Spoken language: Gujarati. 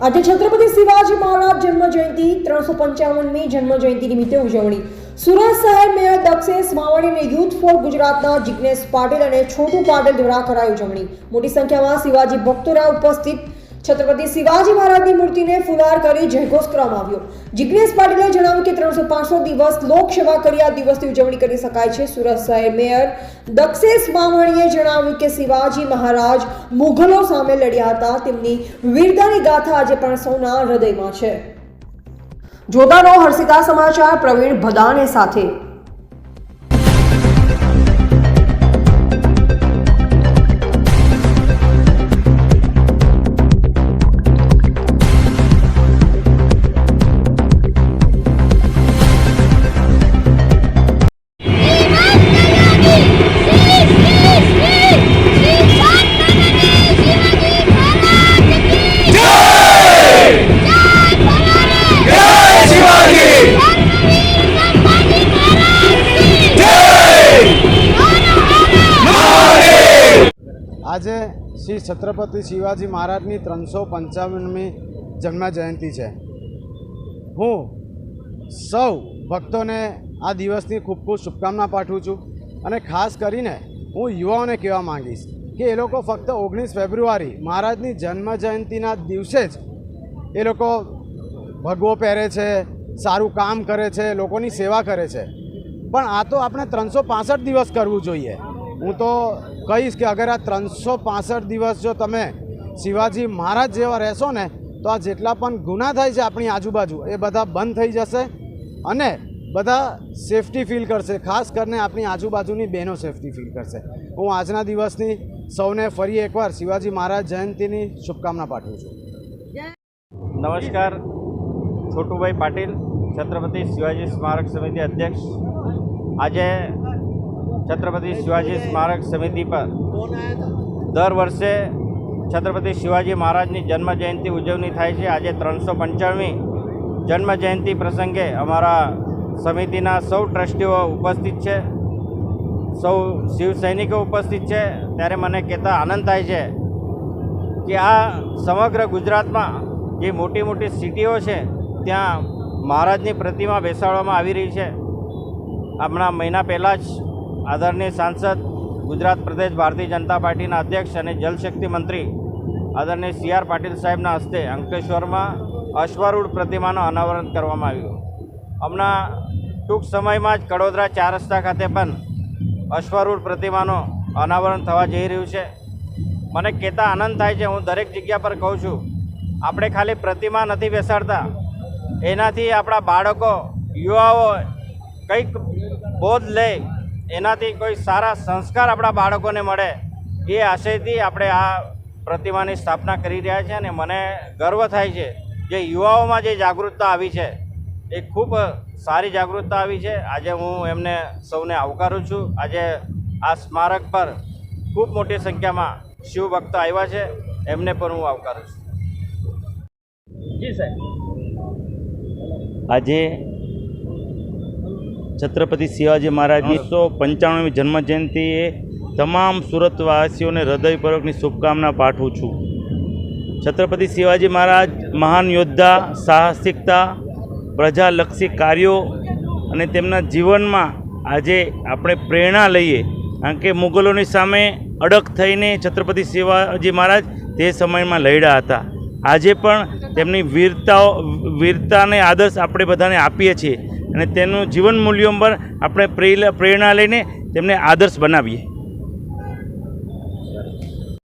આજે છત્રપતિ શિવાજી મહારાજ જન્મ જયંતિ ત્રણસો પંચાવનમી જન્મ જયંતિ નિમિત્તે ઉજવણી. સુરત શહેર મેયર દક્ષેશ માવાણી અને યુથ ફોર ગુજરાતના જિજ્ઞેશ પાટીલ અને છોટુ પાટીલ દ્વારા કરાઈ ઉજવણી. મોટી સંખ્યામાં શિવાજી ભક્તોરા ઉપસ્થિત છત્રપતિ શિવાજી મહારાજની મૂર્તિને ફુલાર કરી જયઘોષ કરવામાં આવ્યો. જિજ્ઞેશ પાટીલે જણાવ્યું કે ત્રણસો પાંસઠ દિવસ લોકસેવા કરી આ દિવસની ઉજવણી કરી શકાય છે. સુરત શહેર મેયર દક્ષેશ બામણીએ જણાવ્યું કે શિવાજી મહારાજ મુઘલો સામે લડ્યા હતા. તેમની વીરતાની ગાથા આજે પણ સૌના હૃદયમાં છે. જોતાનો હર્ષિતા સમાચાર પ્રવીણ ભદાને સાથે. આજે શ્રી છત્રપતિ શિવાજી મહારાજની ત્રણસો પંચાવનમી જન્મ જયંતિ છે. હું સૌ ભક્તોને આ દિવસની ખૂબ ખૂબ શુભકામના પાઠવું છું અને ખાસ કરીને હું યુવાઓને કહેવા માંગીશ કે એ લોકો ફક્ત ઓગણીસ ફેબ્રુઆરી મહારાજની જન્મ જયંતિના દિવસે જ એ લોકો ભગવો પહેરે છે, સારું કામ કરે છે, લોકોની સેવા કરે છે. પણ આ તો આપણે ત્રણસો દિવસ કરવું જોઈએ. હું તો કહીશ કે અગર આ ત્રણસો દિવસ જો તમે શિવાજી મહારાજ જેવા રહેશો ને, તો આ જેટલા પણ ગુના થાય છે આપણી આજુબાજુ, એ બધા બંધ થઈ જશે અને બધા સેફટી ફીલ કરશે. ખાસ કરીને આપણી આજુબાજુની બહેનો સેફટી ફીલ કરશે. હું આજના દિવસની સૌને ફરી એકવાર શિવાજી મહારાજ જયંતિની શુભકામના પાઠવું છું. નમસ્કાર, છોટુભાઈ પાટીલ, છત્રપતિ શિવાજી સ્મારક સમિતિ અધ્યક્ષ. આજે છત્રપતિ શિવાજી સ્મારક સમિતિ પર. દર વર્ષે છત્રપતિ શિવાજી મહારાજની જન્મજયંતિ ઉજવણી થાય છે. આજે ત્રણસો પંચાણમી જન્મ જયંતિ પ્રસંગે અમારા સમિતિના સૌ ટ્રસ્ટીઓ ઉપસ્થિત છે. સૌ શિવ સૈનિકો ઉપસ્થિત છે. ત્યારે મને કહેતા આનંદ થાય છે કે આ સમગ્ર ગુજરાતમાં જે મોટી મોટી સિટીઓ છે, ત્યાં મહારાજની પ્રતિમા બેસાડવામાં આવી રહી છે. હમણાં મહિના પહેલાં જ આદરણીય સાંસદ, ગુજરાત પ્રદેશ ભારતીય જનતા પાર્ટીના અધ્યક્ષ અને જલશક્તિ મંત્રી આદરણીય સી આર પાટીલ સાહેબના હસ્તે અંકલેશ્વરમાં અશ્વરૂઢ પ્રતિમાનું અનાવરણ કરવામાં આવ્યું. હમણાં ટૂંક સમયમાં જ કડોદરા ચાર રસ્તા ખાતે પણ અશ્વરૂઢ પ્રતિમાનું અનાવરણ થવા જઈ રહ્યું છે. મને કહેતા આનંદ થાય છે, હું દરેક જગ્યા પર કહું છું, આપણે ખાલી પ્રતિમા નથી બેસાડતા. એનાથી આપણા બાળકો, યુવાઓ કંઈક બોધ લે એનાથી કોઈ સારા સંસ્કાર આપણા બાળકોને મળે એ આશયથી આપણે આ પ્રતિમાની સ્થાપના કરી રહ્યા છે અને મને ગર્વ થાય છે જે યુવાઓમાં જે જાગૃતતા આવી છે, એ ખૂબ સારી જાગૃતતા આવી છે. આજે હું એમને સૌને આવકારું છું. આજે આ સ્મારક પર ખૂબ મોટી સંખ્યામાં શિવ ભક્ત આવ્યા છે. એમને પણ હું આવકારું છું. જી સાહેબ. આજે છત્રપતિ શિવાજી મહારાજની સો પંચાણુંમી જન્મ જયંતિએ તમામ સુરતવાસીઓને હૃદયપૂર્વકની શુભકામના પાઠવું છું. છત્રપતિ શિવાજી મહારાજ મહાન યોદ્ધા સાહસિકતા પ્રજાલક્ષી કાર્યો અને તેમના જીવનમાં આજે આપણે પ્રેરણા લઈએ. કારણ કે મુગલોની સામે અડગ થઈને છત્રપતિ શિવાજી મહારાજ તે સમયમાં લડ્યા હતા. આજે પણ તેમની વીરતાઓ વીરતાને આદર્શ આપણે બધાને આપીએ છીએ. અને તેનું જીવન મૂલ્યો પર આપણે પ્રેરણા લઈને તેમને આદર્શ બનાવીએ.